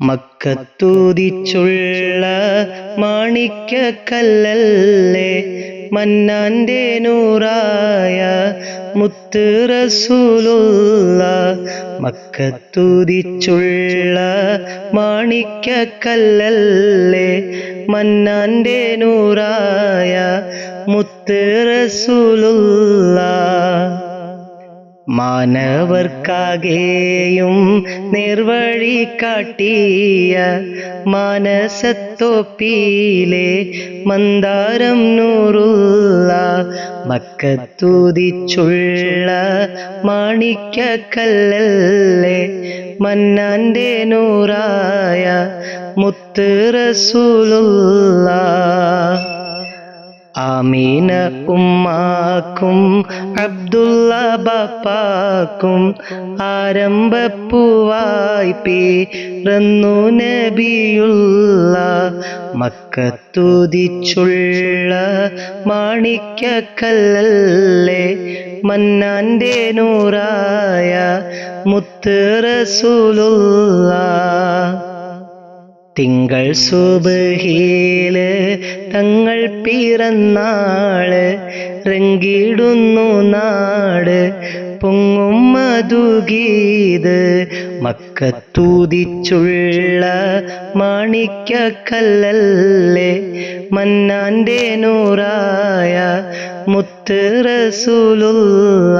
മക്കത്തൂതിച്ചുള്ള മാണിക്കക്കല്ലല്ലേ മന്നാന്റെ നൂറായ മുത്ത് റസൂലുള്ള മക്കത്തൂതിച്ചുള്ള മാണിക്കക്കല്ലല്ലേ മന്നാന്റെ നൂറായ മുത്ത് റസൂലുള്ള മാനവർക്കാകെയും നിർവഴി കാട്ടിയ മാനസത്തോപ്പിയിലെ മന്ദാരം നൂറുള്ള മക്കത്തൂതിച്ചുള്ള മാണിക്കക്കല്ലേ മന്നാന്റെ നൂറായ മുത്ത് റസൂലുള്ള. ആമീന ഉമ്മാക്കും അബ്ദുള്ള ബാപ്പാക്കും ആരംഭപ്പൂവായി പേറന്നു നബിയുള്ള മക്കത്തുതിച്ചുള്ള മാണിക്കല്ലേ മന്നാന്റെ നൂറായ മുത്ത് റസൂലുള്ള തിങ്കൾ സുബഹീൽ തങ്ങൾ പിറന്നാൾ റങ്കിടുന്നു നാട് പൊങ്ങും മധുഗീത് മക്കത്തൂതിച്ചുള്ള മാണിക്കക്കല്ലല്ലേ? മന്നാന്റെ നൂറായ മുത്ത് റസൂലുള്ള.